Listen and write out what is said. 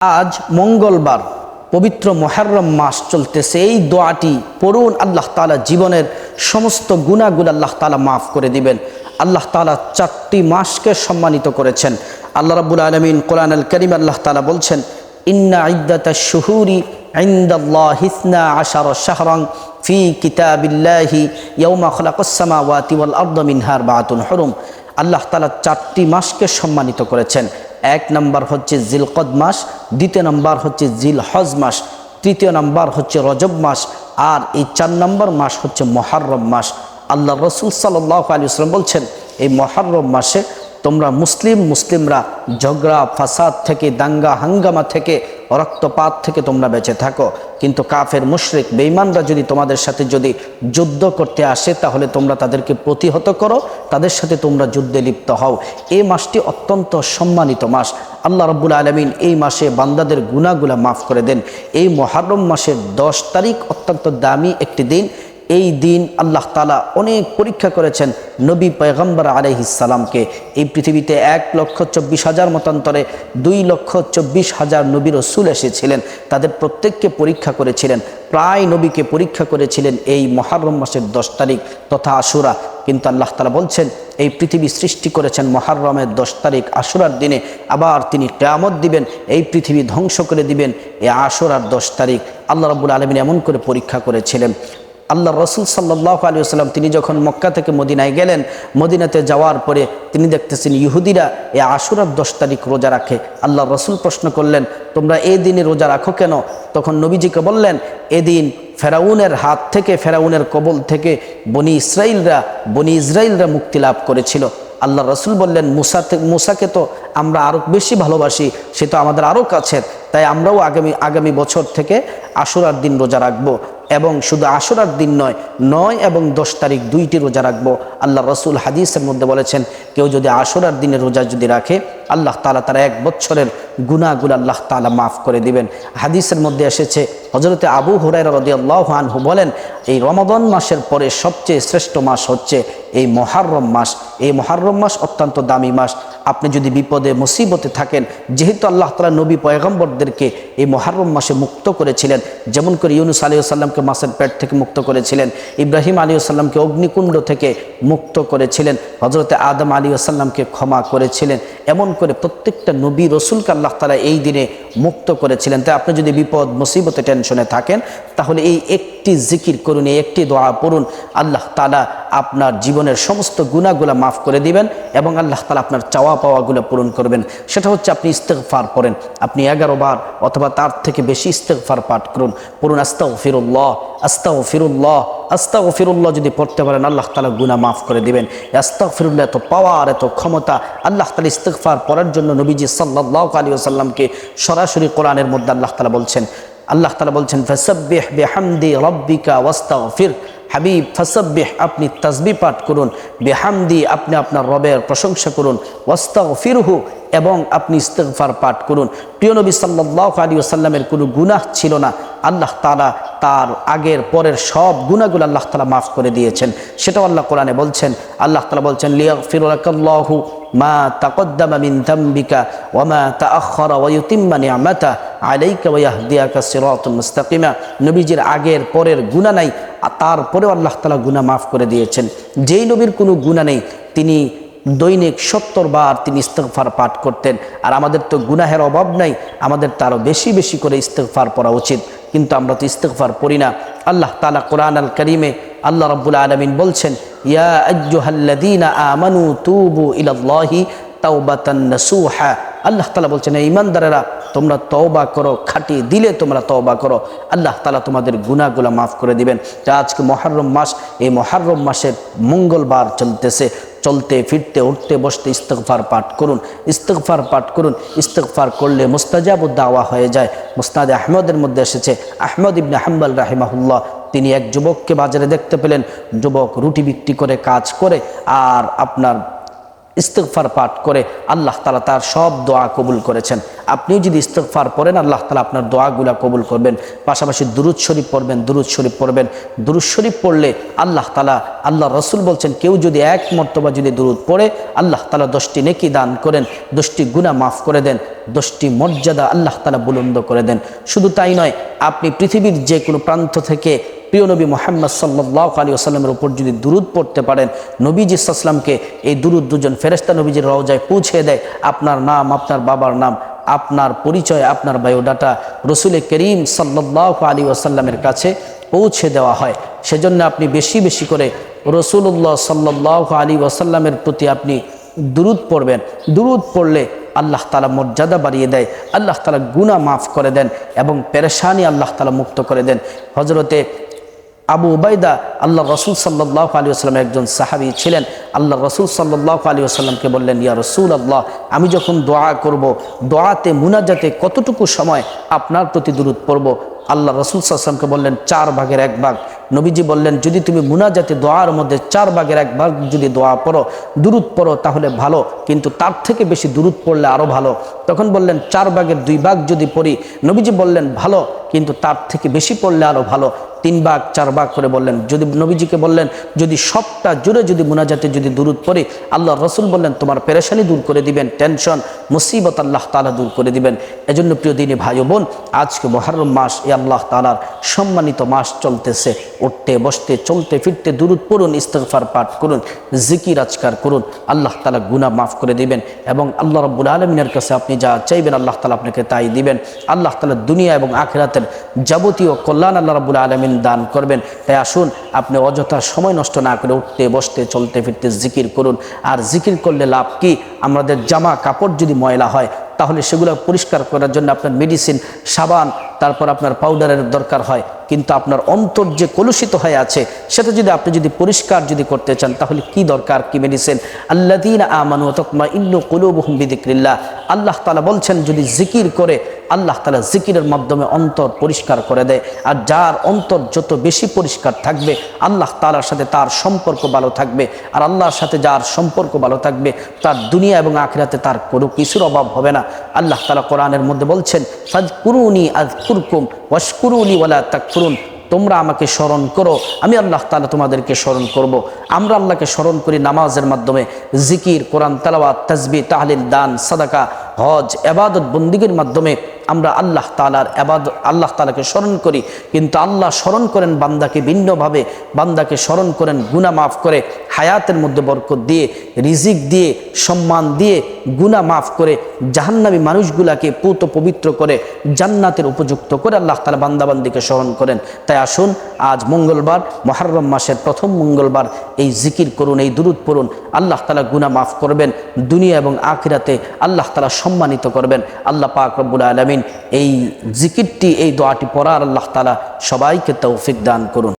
আজ মঙ্গলবার, পবিত্র মহারম মাস চলতেছে। এই দোয়াটি পড়ুন আল্লাহ তালা জীবনের সমস্ত গুণাগুলো আল্লাহ তালা মাফ করে দিবেন। আল্লাহ তালা চারটি মাসকে সম্মানিত করেছেন। আল্লাহ রাবুল আলমিন কোরআন আল করিম আল্লাহ তালা বলছেন, ইন্না ইদ্দাতা শুহুরি আশার ফি মিনহার হরুম। আল্লাহ তালা চারটি মাসকে সম্মানিত করেছেন। এক নম্বর হচ্ছে জিলকদ মাস, দ্বিতীয় নম্বর হচ্ছে জিল হজ মাস, তৃতীয় নম্বর হচ্ছে রজব মাস, আর এই চার নম্বর মাস হচ্ছে মহারম মাস। আল্লাহ রসুল সাল্লাহ আলী ইসলাম বলছেন, এই মহারম মাসে তোমরা মুসলিম মুসলিমরা ঝগড়া, ফাসাদ থেকে, দাঙ্গা, হাঙ্গামা থেকে, রক্তপাত থেকে তোমরা বেঁচে থাকো। কিন্তু কাফের, মুশরিক, বেঈমানরা যদি তোমাদের সাথে যদি যুদ্ধ করতে আসে, তাহলে তোমরা তাদেরকে প্রতিহত করো, তাদের সাথে তোমরা যুদ্ধে লিপ্ত হও। এই মাসটি অত্যন্ত সম্মানিত মাস। আল্লাহ রব্বুল আলমিন এই মাসে বান্দাদের গুণাগুলা মাফ করে দেন। এই মহারম মাসের দশ তারিখ অত্যন্ত দামি একটি দিন। এই দিন আল্লাহ তালা অনেক পরীক্ষা করেছেন নবী পয়গম্বর আলহিসাল্লামকে এই পৃথিবীতে এক লক্ষ চব্বিশ হাজার মতান্তরে দুই লক্ষ চব্বিশ হাজার নবী রসুল এসেছিলেন। তাদের প্রত্যেককে পরীক্ষা করেছিলেন, প্রায় নবীকে পরীক্ষা করেছিলেন এই মহারম মাসের দশ তারিখ তথা আশুরা। কিন্তু আল্লাহ তালা বলছেন, এই পৃথিবী সৃষ্টি করেছেন মহারমের দশ তারিখ আশুরার দিনে, আবার তিনি কেয়ামত দিবেন, এই পৃথিবী ধ্বংস করে দিবেন এই আশুরার দশ তারিখ। আল্লাহ রবুল আলমিন এমন করে পরীক্ষা করেছিলেন। আল্লাহ রসুল সাল্লাহ আলী আসসালাম তিনি যখন মক্কা থেকে মদিনায় গেলেন, মদিনাতে যাওয়ার পরে তিনি দেখতেছেন ইহুদিরা এ আশুরার দশ তারিখ রোজা রাখে। আল্লাহ রসুল প্রশ্ন করলেন, তোমরা এই দিনে রোজা রাখো কেন? তখন নবীজিকে বললেন, এদিন ফেরাউনের হাত থেকে, ফেরাউনের কবল থেকে বনি ইসরায়েলরা বনি ইসরায়েলরা মুক্তি লাভ করেছিল। আল্লাহ রসুল বললেন, মুসা মুসাকে তো আমরা আরও বেশি ভালোবাসি, সে তো আমাদের আরও কাছের, তাই আমরাও আগামী আগামী বছর থেকে আশুরার দিন রোজা রাখব। এবং শুধু আশুরার দিন নয় নয় এবং দশ তারিখ দুইটি রোজা রাখব। আল্লাহ রসুল হাদিসের মধ্যে বলেছেন, কেউ যদি আশুরার দিনে রোজা যদি রাখে আল্লাহ তালা তারা এক বছরের গুণাগুলো আল্লাহ তালা মাফ করে দিবেন। হাদিসের মধ্যে এসেছে হজরতে আবু হুরাই রদি আল্লাহ আনহু বলেন, এই রমাদন মাসের পরে সবচেয়ে শ্রেষ্ঠ মাস হচ্ছে এই মহারম মাস। এই মহারম মাস অত্যন্ত দামি মাস। আপনি যদি বিপদে, মুসিবতে থাকেন, যেহেতু আল্লাহ তালা নবী পয়গম্বরদেরকে এই মহারম মাসে মুক্ত করেছিলেন, যেমন করে ইউনুস আলী সাল্লামকে মাসের পেট থেকে মুক্ত করেছিলেন, ইব্রাহিম আলী সাল্লামকে অগ্নিকুণ্ড থেকে মুক্ত করেছিলেন হজরতে আদম আলী আসাল্লামকে ক্ষমা করেছিলেন, এমন করে প্রত্যেকটা নবী রসুলকে আল্লাহ তালা এই দিনে মুক্ত করেছিলেন। তাই আপনি যদি বিপদ, মুসিবতে, টেনশনে থাকেন, তাহলে এই একটি জিকির করুন, এই একটি দোয়া পড়ুন। আল্লাহ তালা আপনার জীবনের সমস্ত গুণাগুলা মাফ করে দিবেন এবং আল্লাহ তালা আপনার চাওয়া পাওয়াগুলো পূরণ করবেন। সেটা হচ্ছে আপনি ইস্তেকফার পড়েন। আপনি এগারো বার অথবা তার থেকে বেশি ইস্তেকফার পাঠ করুন। পড়ুন আস্তাও ফিরুল্লাহ আস্তাও ফিরুল্লাহ আস্তাও ফিরুল্লাহ যদি পড়তে পারেন, আল্লাহ তালা গুনা মাফ করে দিবেন। আস্তাও ফিরুল্লাহ এত পাওয়ার এত ক্ষমতা, আল্লাহ তালা ইস্তেকফার পড়ার জন্য নবীজি সাল্লাহ আলী আসাল্লামকে সরাসরি কোরআনের মধ্যে আল্লাহ তালা বলছেন, আল্লাহ তালা বলছেন, ফসব্বেহ বেহামদি রব্বিকা ওয়াস্তাগফির। হাবিব, ফসব্বেহ, আপনি তাসবি পাঠ করুন। বেহামদি, আপনি আপনার রবের প্রশংসা করুন। ওয়াস্তাগফিরহু। এবং আপনি ইস্তেগফার পাঠ করুন। প্রিয় নবী সাল্লাহ আলী আসাল্লামের কোনো গুনাহ ছিল না। আল্লাহ তালা তার আগের, পরের সব গুণাগুলো আল্লাহ তালা মাফ করে দিয়েছেন। সেটাও আল্লাহ কোরআনে বলছেন। আল্লাহ তালা বলছেন লিয়া ফিরুল্লাহু মা তাকদ্দামা মিন দাম্বিকা ওয়ামা তাআখারা ওয়া ইউতিম্মা নি'মাতা আলাইকা ওয়া ইয়াহদিয়াকা সিরাতাল মুস্তাকিমা। নবীজির আগের, পরের গুনাহ নাই। তারপরেও আল্লাহ তালা গুনাহ মাফ করে দিয়েছেন। যেই নবীর কোনো গুনাহ নেই, তিনি দৈনিক সত্তর বার তিনি ইস্তেকফার পাঠ করতেন। আর আমাদের তো গুনাহের অভাব নাই, আমাদের তারও বেশি বেশি করে ইস্তেকফার পড়া উচিত। কিন্তু আমরা তো ইস্তেকফার পড়ি না। আল্লাহ তালা কোরআন আল করিমে আল্লাহ রব্বুল আলমিন বলছেন আল্লাহ তালা বলছেন ইমানদারেরা তোমরা তওবা করো, খাটি দিলে তোমরা তওবা করো। আল্লাহ তালা তোমাদের গুনাহগুলা মাফ করে দিবেন। যা আজকে মহারম মাস, এই মহারম মাসের মঙ্গলবার চলতেছে। চলতে, ফিরতে, উঠতে, বসতে ইস্তকফার পাঠ করুন। ইস্তকফার পাঠ করুন। ইস্তকফার করলে মুস্তাজাব দাওয়া হয়ে যায়। মুস্তাদ আহমদের মধ্যে এসেছে আহমদ ইবনে হাম্বাল রাহিমাহুল্লাহ। তিনি এক যুবককে বাজারে দেখতে পেলেন। যুবক রুটি বিক্রি করে, কাজ করে, আর আপনার ইস্তেকফার পাঠ করে আল্লাহ তালা তার সব দোয়া কবুল করেছেন। আপনিও যদি ইস্তেকফার পড়েন, আল্লাহ তালা আপনার দোয়াগুলা কবুল করবেন। পাশাপাশি দুরুদ শরীফ পড়বেন, দুরুদ শরীফ পড়বেন। দুরুদ শরীফ পড়লে আল্লাহ তালা আল্লাহ রসুল বলছেন, কেউ যদি এক মর্তবা যদি দুরুদ পড়ে, আল্লাহ তালা দশটি নেকি দান করেন, দশটি গুণা মাফ করে দেন, দশটি মর্যাদা আল্লাহ তালা বুলন্দ করে দেন। শুধু তাই নয়, আপনি পৃথিবীর যে কোনো প্রান্ত থেকে প্রিয় নবী মোহাম্মদ সাল্লাহ আলী আসাল্লামের উপর যদি দুরুদ পড়তে পারেন, নবীজি ইসলামকে এই দুরুদ দুজন ফেরেস্তা নবীজির রওজায় পৌঁছে দেয়। আপনার নাম, আপনার বাবার নাম, আপনার পরিচয়, আপনার বায়োডাটা রসুল করিম সাল্লাহ আলী আসাল্লামের কাছে পৌঁছে দেওয়া হয়। সেজন্য আপনি বেশি বেশি করে রসুল্লাহ সাল্লাহ আলী ওয়াসাল্লামের প্রতি আপনি দুরুদ পড়বেন। দুরুদ পড়লে আল্লাহ তালা মর্যাদা বাড়িয়ে দেয়, আল্লাহ তালা গুণা মাফ করে দেন এবং পেরেশানি আল্লাহ তালা মুক্ত করে দেন। হজরতে আবু উবাইদা আল্লাহ রসুল সাল্লাহ আলী আসলামের একজন সাহাবি ছিলেন। আল্লাহ রসুল সাল্লাহ আলী আসসালামকে বললেন, ইয়া রসুল আল্লাহ আমি যখন দোয়া করব, দোয়াতে মুনাজাতে কতটুকু সময় আপনার প্রতি দূরত পড়ব? আল্লাহ রসুল সাল্লামকে বললেন, চার ভাগের এক ভাগ। নবীজি বললেন, যদি তুমি মুনাজাতে দোয়ার মধ্যে চার ভাগের এক ভাগ যদি দোয়া পড়ো দূরত পড়ো তাহলে ভালো, কিন্তু তার থেকে বেশি দূরত পড়লে আরও ভালো। তখন বললেন, চার ভাগের দুই ভাগ যদি পড়ি। নবীজি বললেন, ভালো। কিন্তু তার থেকে বেশি পড়লে আরও ভালো। তিন ভাগ, চার ভাগ করে বললেন, যদি নবীজিকে বললেন, যদি সবটা জুড়ে যদি মুনাজাতে যদি দূরত পড়ে, আল্লাহ রসুল বললেন, তোমার পেরেশানি দূর করে দিবেন, টেনশন, মুসিবত আল্লাহ তালা দূর করে দিবেন। এজন্য প্রিয় দিনী ভাই বোন, আজকে মহারম মাস, এ আল্লাহ তালার সম্মানিত মাস চলতেছে। উঠতে, বসতে, চলতে, ফিরতে দূরত পড়ুন ইস্তফার পাঠ করুন, জিকির আজকার করুন, আল্লাহ তালা গুনা মাফ করে দিবেন এবং আল্লাহ রব্বুল আলমিনের কাছে আপনি যা চাইবেন, আল্লাহ তালা আপনাকে তাই দিবেন। আল্লাহ তালা দুনিয়া এবং আখেরাতের যাবতীয় কল্যাণ আল্লাহ রব্বুল আলমিন দান করবেন। তাই আসুন, আপনি অযথা সময় নষ্ট না করে উঠতে, বসতে, চলতে, ফিরতে জিকির করুন। আর জিকির করলে লাভ কি? আমাদের জামা কাপড় যদি ময়লা হয়, তাহলে সেগুলো পরিষ্কার করার জন্য আপনার মেডিসিন সাবান, তারপর আপনার পাউডারের দরকার হয়। কিন্তু আপনার অন্তর যে কলুষিত হয়ে আছে, সেটা যদি আপনি যদি পরিষ্কার যদি করতে চান, তাহলে কি দরকার? কি মেডিসিন আল্লাদিন আমানু তকমা ইল্লু কলুবহুম বিদিক্রিল্লাহ আল্লাহ তালা বলছেন, যদি জিকির করে আল্লাহ তালা জিকিরের মাধ্যমে অন্তর পরিষ্কার করে দেয়। আর যার অন্তর যত বেশি পরিষ্কার থাকবে, আল্লাহ তালার সাথে তার সম্পর্ক ভালো থাকবে। আর আল্লাহর সাথে যার সম্পর্ক ভালো থাকবে, তার দুনিয়া এবং আখিরাতে তার কোনো কিছুর অভাব হবে না। আল্লাহ তালা কোরআনের মধ্যে বলছেন ফাজ কুরুনি আজ কুরকুম ওয়াশকুরুনি ওয়ালা করুন তোমরা আমাকে স্মরণ করো, আমি আল্লাহ তালা তোমাদেরকে স্মরণ করব। আমরা আল্লাহকে স্মরণ করি নামাজের মাধ্যমে। জিকির, কোরআন, তালাওয়াত তাজবি তাহলিল, দান, সাদাকা, হজ এবাদত বন্দিগের মাধ্যমে। আমরা আল্লাহ তালার এবাদ আল্লাহ তালাকে স্মরণ করি। কিন্তু আল্লাহ স্মরণ করেন বান্দাকে ভিন্নভাবে, বান্দাকে স্মরণ করেন গুণা মাফ করে, হায়াতের মধ্যে বরকত দিয়ে, রিজিক দিয়ে, সম্মান দিয়ে গুণা মাফ করে জাহান্নাবী মানুষগুলাকে পুত পবিত্র করে, জান্নাতের উপযুক্ত করে আল্লাহ তালা বান্দাবান্দিকে স্মরণ করেন। তাই আসুন, আজ মঙ্গলবার, মহারম মাসের প্রথম মঙ্গলবার এই জিকির করুন, এই দুরুদ পড়ুন। আল্লাহ তালা গুণা মাফ করবেন, দুনিয়া এবং আখিরাতে আল্লাহ তালা সম্মানিত করবেন। আল্লাহ পাক রব্বুল আলমিন এই জিকিরটি এই দোয়াটি পড়ার আল্লাহ তালা সবাইকে তৌফিক দান করুন।